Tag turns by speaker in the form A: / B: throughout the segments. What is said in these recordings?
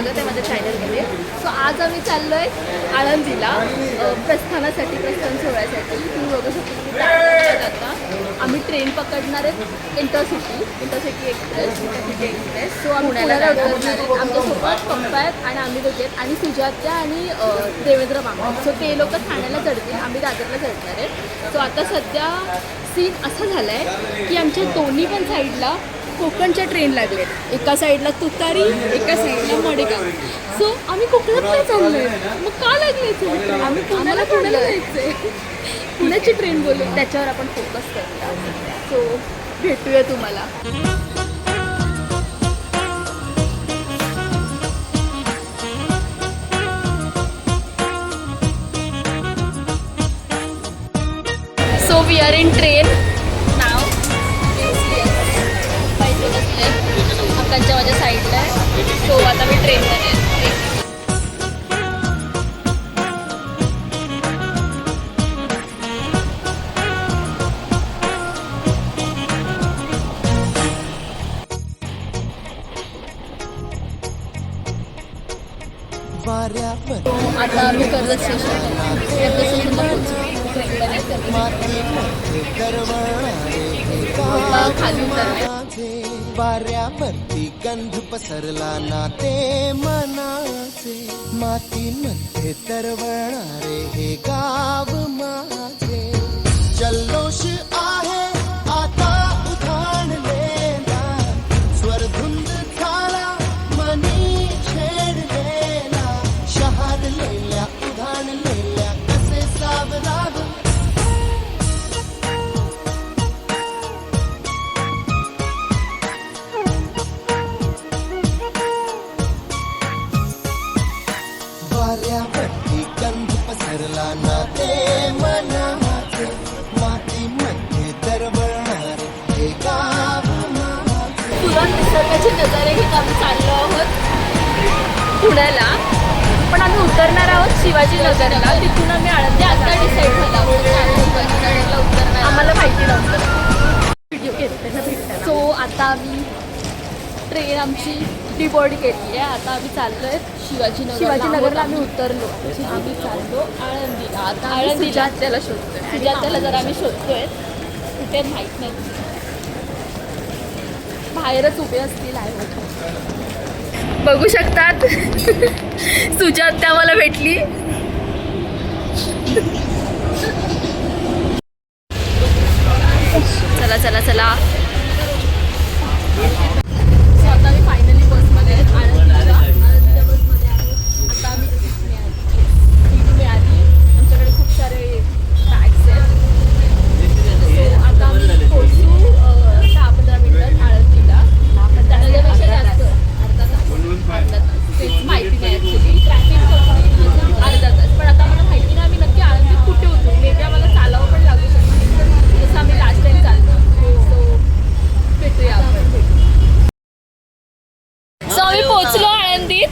A: स्वागत आहे माझ्या चॅनलमध्ये. सो आज आम्ही चाललो आहे आळंदीला प्रस्थानासाठी प्रस्थान सोहळ्यासाठी. तुम्ही बघू शकता आता आम्ही ट्रेन पकडणार आहे intercity intercity express intercity express so आम्ही आमच्यासोबत पप्पा आहेत आणि आम्ही दोघे आहेत. आणि सुजात्या आणि देवेंद्र मामा सो ते लोक ठाण्याला चढतील. आम्ही दादरला चढणार आहेत सो आता सध्या सीन असा झाला आहे की आमच्या दोन्ही पण साईडला कोकणच्या ट्रेन लागलेत. एका साईडला तुतारी एका साईडला मडेगाव. सो आम्ही कोकणात नाही चाललोय मग का लागले? आम्ही पुण्याला पुण्याला जायचंय. पुण्याची ट्रेन बोलू. त्याच्यावर आपण फोकस करूया. सो भेटूया तुम्हाला. सो वी आर इन
B: वाऱ्यावरती गंध पसरला ना ते मनाचे. मातीमध्ये तरवणारे हे गाव माझे. जल्लोष आ वाऱ्यावरती गंध पसरला ना ते मनाचे माती मध्ये दरवळणार हे गाव माझे
A: निसर्गाचे नजारे घेत आम्ही चाललो आहोत पुण्याला. पण आम्ही उतरणार आहोत शिवाजी नगरला. तिथून आम्ही आळंदी आता डिसाईड झाला आहोत की आम्ही शिवाजीनगरला उतरणार आम्हाला माहिती नव्हतं. सो आता आम्ही ट्रेन आमची डिबॉर्ड केली आहे. आता आम्ही चाललोय शिवाजीनगर शिवाजीनगरला आम्ही उतरलो. आम्ही चाललो आळंदीला आता आळंदीला. त्याला शोधतोय. सुजात्याला जर आम्ही शोधतोय. कुठे माहीत नाही. बाहेरच उभे असतील आहे बघू शकतात. सुजात त्या मला भेटली. चला चला चला So, आता आम्ही फायनली बसमध्ये आहेत आळंदीला आळंदीच्या बसमध्ये आहोत आता आम्ही सीट मिळाली सीट मिळाली आमच्याकडे खूप सारे बॅग्स आहेत So, आता आम्ही पोहोचू अं, दहा पंधरा मिनिटात आळंदीला त्याच्यापेक्षा जास्त अर्धा तास अर्धा तास तेच माहिती नाही ॲक्च्युली ट्रॅफिक अर्धा तास पण आता मला माहिती नाही आम्ही नक्की आळंदीत कुठे होतो मे बी आम्हाला चालावं पण लागू शकतं जसं आम्ही लास्ट टाइम चाललो सो भेटूया आपण सो आम्ही पोहोचलो आळंदीत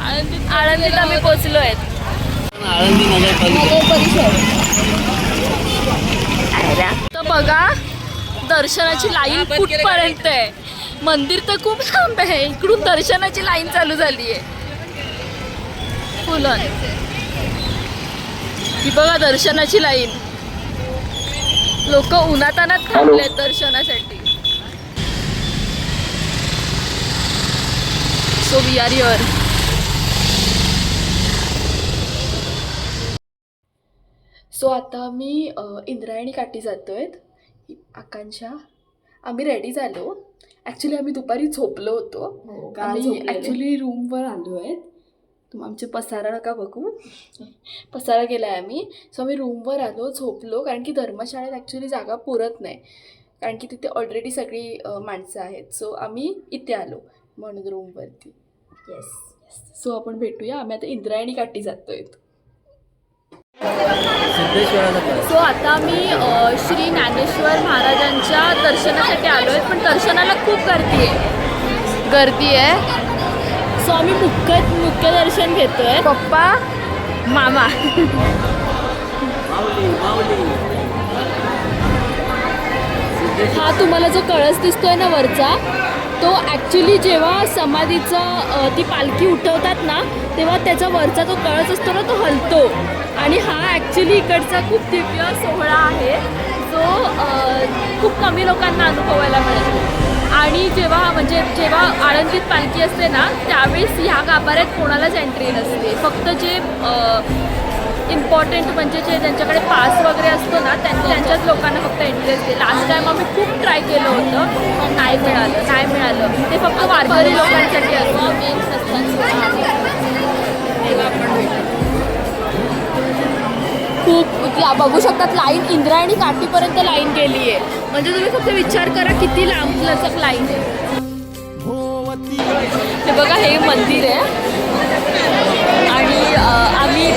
A: आळंदीत आळंदीत आम्ही पोहोचलो आहेत
C: आळंदी नगरपालिका
A: तर बघा दर्शनाची लाईन कुठपर्यंत आहे? मंदिर तर खूप लांब आहे. इकडून दर्शनाची लाईन चालू झाली आहे फुलन. ही बघा दर्शनाची लाईन. लोक उन्हातानात थांबलेत दर्शनासाठी. So we are your so आता अ, इंद्रायणी काठी जातो आहेत आकांक्षा. आम्ही रेडी झालो. ॲक्च्युली आम्ही दुपारी झोपलो होतो. आम्ही ॲक्च्युली रूमवर आलो आहेत तुम आमचे पसारा नका बघू. पसारा केला आहे आम्ही. सो आम्ही रूमवर आलो झोपलो. कारण की धर्मशाळेत ॲक्च्युली जागा पुरत नाही. कारण की तिथे ऑलरेडी सगळी माणसं आहेत. सो आम्ही इथे आलो म्हणून रूमवरती येस सो आपण भेटूया. आम्ही आता इंद्रायणी काठी जातो आहेत
C: कळस
A: सो आता मी श्री ज्ञानेश्वर महाराजांच्या दर्शनासाठी आलो आहे पण दर्शनाला खूप गर्दी आहे. गर्दी आहे. सो आम्ही मुख्य मुख्य दर्शन घेतोय. पप्पा मामा. हा तुम्हाला जो कळस दिसतोय ना वरचा तो ॲक्च्युली जेव्हा समाधीचं ती पालखी उठवतात ना तेव्हा त्याचा वरचा जो कळस असतो ना तो हलतो. आणि हा ॲक्च्युली इकडचा खूप दिव्य सोहळा आहे. जो खूप कमी लोकांना अनुभवायला मिळतो. आणि जेव्हा म्हणजे जेव्हा आळंदीत पालखी असते ना त्यावेळेस ह्या गाभाऱ्यात कोणालाच एंट्री नसते. फक्त जे इम्पॉर्टंट म्हणजे जे ज्यांच्याकडे पास वगैरे असतो ना त्यां त्यांच्याच लोकांना फक्त एंट्री असते लास्ट टाइम आम्ही खूप ट्राय केलं होतं पण नाही मिळालं नाही मिळालं. ते फक्त वारकरी लोकांसाठी असतं. खूप ला- बघू शकतात लाईन इंद्रायणी काठीपर्यंत लाईन गेली आहे म्हणजे तुम्ही फक्त विचार करा किती लांब लचक लाईन आहे. हे बघा हे मंदिर आहे. आणि आम्ही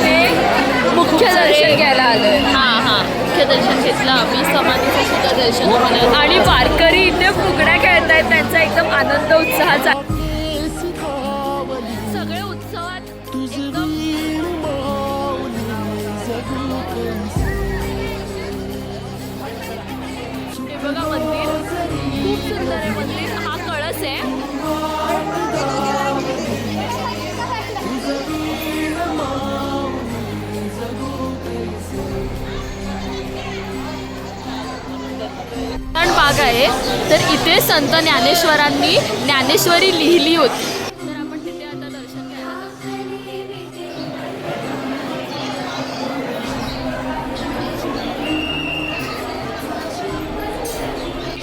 A: मुख्य दर्शन घ्यायला आलोय. हां हां. मुख्य दर्शन घेतलं. आम्ही समाधीचं सुद्धा दर्शन आणि वारकरी इथे फुगड्या खेळत आहेत त्यांचा एकदम आनंद उत्साह चा- सगळे उत्सवात एकदम आहे. तर इथे संत ज्ञानेश्वरांनी ज्ञानेश्वरी लिहिली होती. तर आपण तिथे आता दर्शन घ्यायला.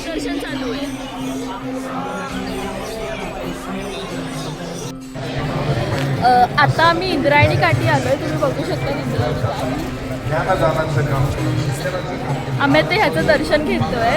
A: दर्शन चालू आहे. अ, आता आम्ही इंद्रायणी काठी आलोय. तुम्ही बघू शकता इंद्रायणी काठी. आम्ही ते ह्याचं दर्शन घेतोय.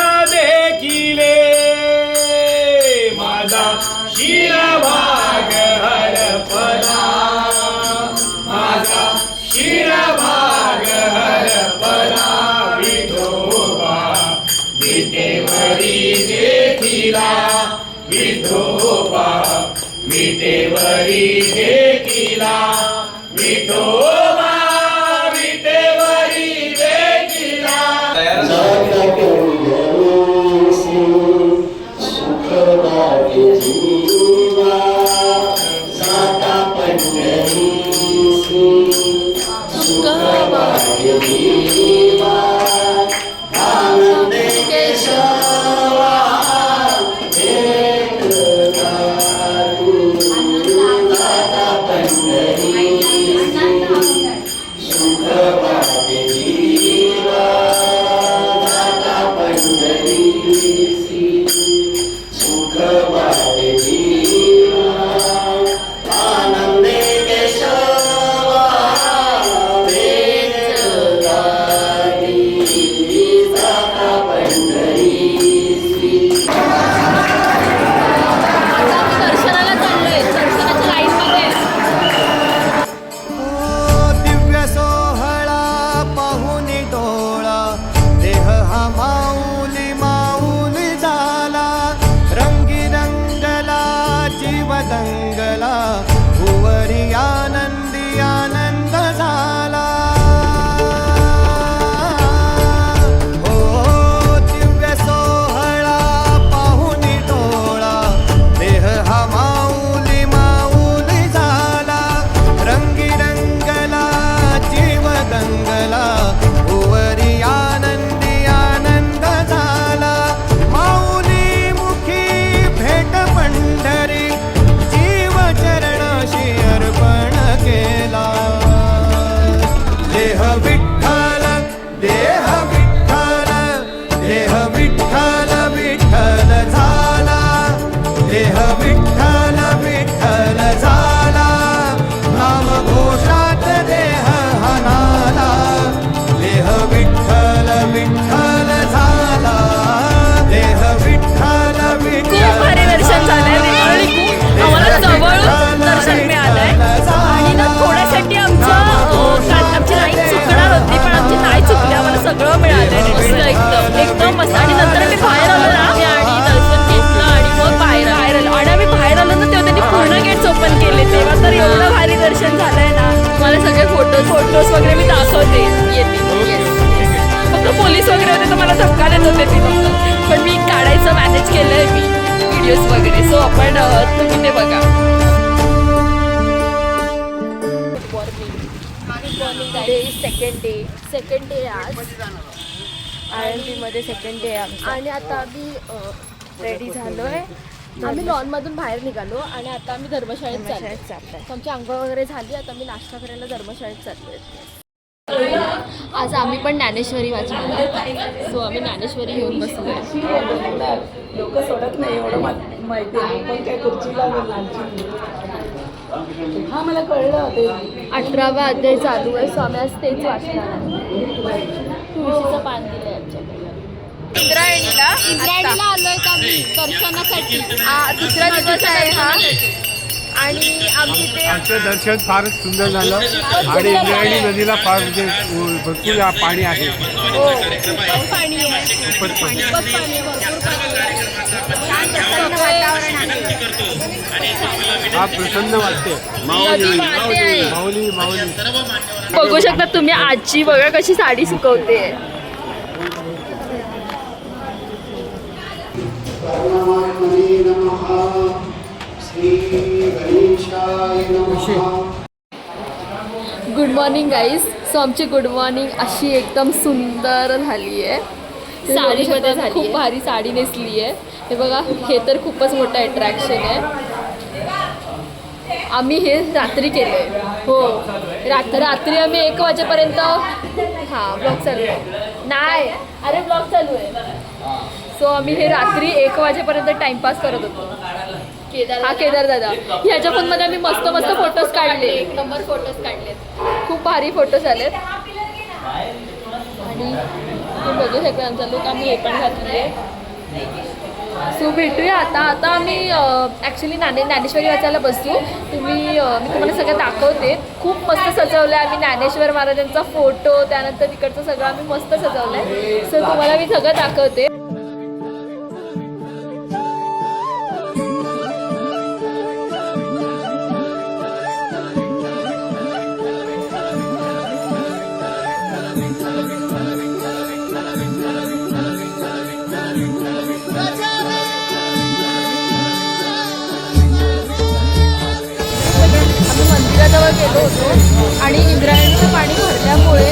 D: केला विठोबा विटेवरी देखिला विठोबा विटेवरी एकदम एकदम मस्त. आणि नंतर मी बाहेर आलो ना आणि दर्शन घेतलं आणि
A: मग बाहेर बाहेर आलो. आणि आम्ही बाहेर आलो ना तेव्हा त्यांनी पूर्ण गेट्स ओपन केले तेव्हा तर एवढं भारी दर्शन झालंय ना. मला सगळे फोटो फोटोज वगैरे मी दाखवते. येते. फक्त पोलीस वगैरे होते तर मला धक्का देत होते ते पण मी काढायचं मॅनेज केलंय मी. व्हिडिओज वगैरे. सो आपण तुम्ही ते बघा. सेकंड डे सेकंड डे आज. डे आज आळंदीमध्ये सेकंड डे आमचा. आणि आता आम्ही रेडी झालो आहे आम्ही लॉनमधून बाहेर निघालो आणि आता आम्ही धर्मशाळेत चाललो आमची आंघोळ वगैरे झाली आता आम्ही नाश्ता करायला धर्मशाळेत चाललो आज आम्ही पण ज्ञानेश्वरी वाचणार सो आम्ही ज्ञानेश्वरी घेऊन बसलो
C: लोक सोडत नाही एवढं माहिती आहे. पण काय खुर्चीला लालची हा मला कळलं ते.
A: अठरावा अध्याय चालू आहे सो आम्ही आज तेच वाचणार आहे. तुळशीचं पान आमच्याकडे इंद्रायणीला इंद्रायणीला आलोय का आम्ही? दर्शनासाठी. दुसरा दिवस आहे हा. आणि आम्ही ते
E: आमचं दर्शन फारच सुंदर झालं. आणि इंद्रायणी नदीला फार म्हणजे भरपूर पाणी आहे.
A: हो पाणी आहे. खूपच पाणी. आहे भरपूर पाणी आहे. छान प्रसन्न वातावरण आहे.
E: हा प्रसन्न वाटते
A: नदी वाहते आहे.
E: माऊली माऊली.
A: बघू शकता तुम्ही आजी बघा कशी साडी सुकवते. गुड मॉर्निंग गाईज सो आमची गुड मॉर्निंग अशी एकदम सुंदर झाली आहे. साडीमध्ये झाली खूप भारी साडी नेसली आहे. हे बघा हे तर खूपच मोठं अट्रॅक्शन आहे. आम्ही हे रात्री केलं आहे हो. रात रात्री आम्ही एक वाजेपर्यंत हां ब्लॉग चालू आहे. नाही. अरे ब्लॉग चालू आहे. सो आम्ही हे रात्री एक वाजेपर्यंत टाइमपास करत होतो. केदार हा केदार दादा. ह्याच्या फोनमध्ये आम्ही मस्त मस्त फोटोज काढले. एक नंबर फोटोज काढले खूप भारी फोटोज आलेत. आणि बघू शकता आमचा लुक आम्ही हे पण घातली सो भेटूया आता. आता आम्ही ॲक्च्युली ज्ञाने ज्ञानेश्वरी वाचायला बसू. तुम्ही मी तुम्हाला सगळं दाखवते. खूप मस्त सजवलं आहे आम्ही ज्ञानेश्वर महाराजांचा फोटो त्यानंतर तिकडचं सगळं आम्ही मस्त सजवलं आहे सो तुम्हाला मी सगळं दाखवते. गेलो होतो आणि इंद्रायणीचं पाणी भरल्यामुळे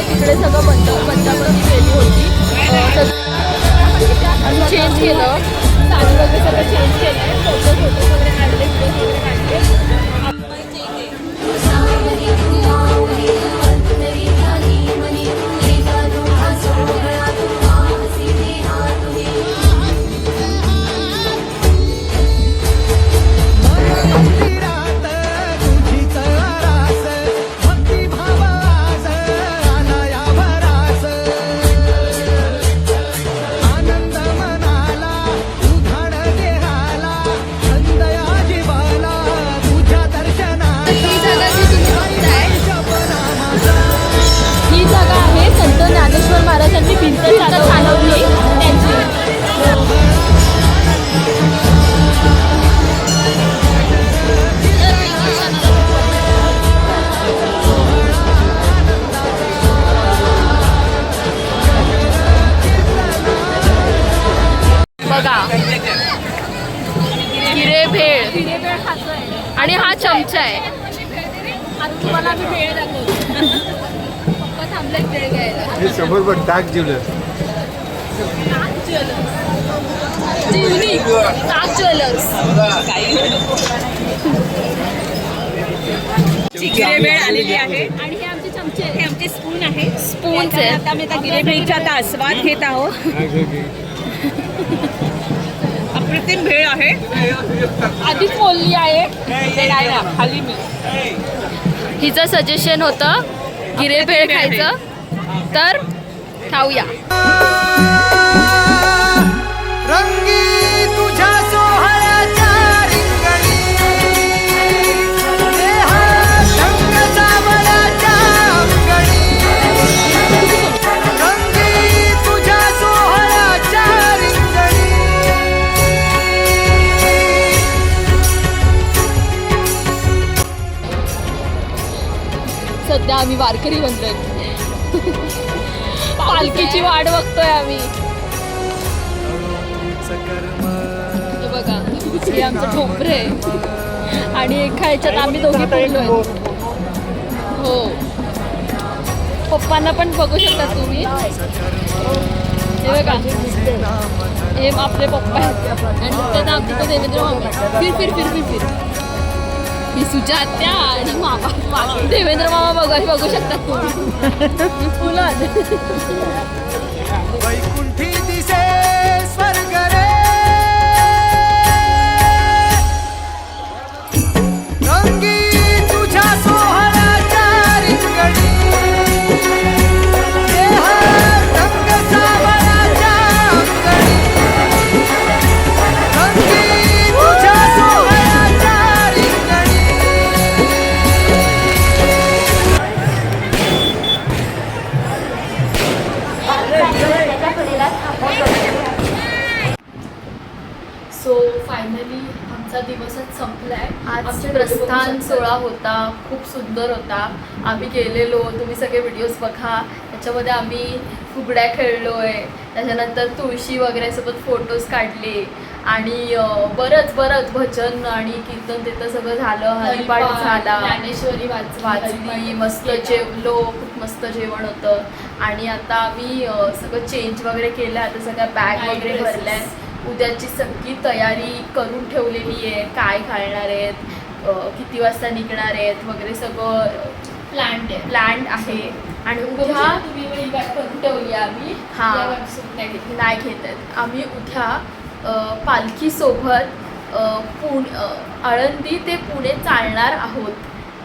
A: आणि हा चमचा आहे. तुम्हाला आम्ही भेळ दाखवतो. पप्पा थांबले भेळ घ्यायला.
E: समोर पण टाक ज्वेलर
A: जीवनी ताज ज्वेलर्स.
F: गिरेबेळ आलेली आहे.
A: आणि हे आमचे चमचे
F: हे आमचे स्पून आहे. आता आम्ही आता गिरेबेळीचा आता आस्वाद घेत आहोत. अप्रतिम भेळ आहे.
A: आधीच बोलली आहे.
F: खाली मी.
A: हिचं सजेशन होतं गिरे भेळ खायचं. तर खाऊया. सध्या आम्ही
G: वारकरी बनलोय पालखीची वाट बघतोय आम्ही. हे बघा हे आमचं ठोपरे आहे. आणि एका ह्याच्यात आम्ही दोघी पडलोय हो. पप्पांना पण बघू शकता तुम्ही. हे बघा. हे आपले पप्पा आहेत. आणि त्याचा आमचे देवेंद्र मामा. फिर फिर फिर फिर फिर. ही सुजात्या आणि मामा. देवेंद्र मामा बघा बघू शकतात तुम्ही. फुलं होता. आम्ही गेलेलो. तुम्ही सगळे व्हिडिओज बघा. त्याच्यामध्ये आम्ही फुगड्या खेळलोय. त्याच्यानंतर तुळशी वगैरे सोबत फोटोज काढले. आणि बरंच बरंच भजन आणि कीर्तन तिथं सगळं झालं. हरिपाठ झाला. ज्ञानेश्वरी वाचली. मस्त जेवलो खूप मस्त जेवण होतं. आणि आता आम्ही सगळं चेंज वगैरे केलं. आता सगळ्या बॅग वगैरे भरल्या उद्याची सगळी तयारी करून ठेवलेली आहे. काय घालणार आहेत? किती वाजता निघणार आहेत वगैरे सगळं प्लॅन्ड आहे. प्लॅन्ड आहे. आणि उद्या करून ठेवली आम्ही हा. नाही घेत आहेत. आम्ही उद्या पालखीसोबत पुण आळंदी ते पुणे चालणार आहोत.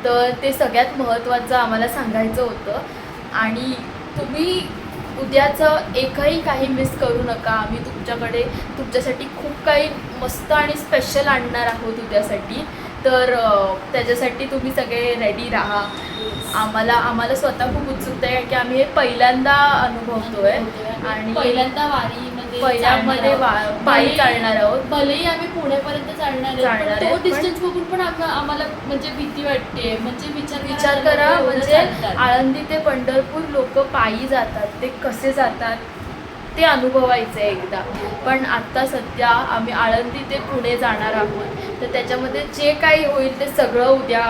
G: तर ते सगळ्यात महत्त्वाचं आम्हाला सांगायचं होतं. आणि तुम्ही उद्याचं एकही काही मिस करू नका. आम्ही तुमच्याकडे तुमच्यासाठी खूप काही मस्त आणि स्पेशल आणणार आहोत उद्यासाठी. तर त्याच्यासाठी तुम्ही सगळे रेडी राहा. आम्हाला आम्हाला स्वतः खूप उत्सुकता आहे की आम्ही हे पहिल्यांदा अनुभवतोय. आणि
A: पहिल्यांदा वारीमध्ये
G: पहिल्यामध्ये पायी चालणार आहोत.
A: भलेही आम्ही पुण्यापर्यंत चालणार तो डिस्टन्स बघून पण आम्हा- आम्हाला म्हणजे भीती वाटते म्हणजे विचार
G: विचार करा. म्हणजे. आळंदी ते पंढरपूर लोक पायी जातात. ते कसे जातात? ते अनुभवायचं आहे एकदा. पण आत्ता सध्या आम्ही आळंदी ते पुणे जाणार आहोत. तर त्याच्यामध्ये जे काही होईल ते सगळं उद्या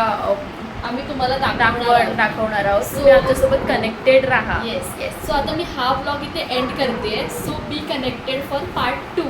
A: आम्ही तुम्हाला
G: दाखव
A: दाखवणार
G: दाखवणार आहोत. तुम्ही आमच्यासोबत कनेक्टेड राहा.
A: येस येस सो आता मी हा ब्लॉग इथे एंड करते. So be connected for part two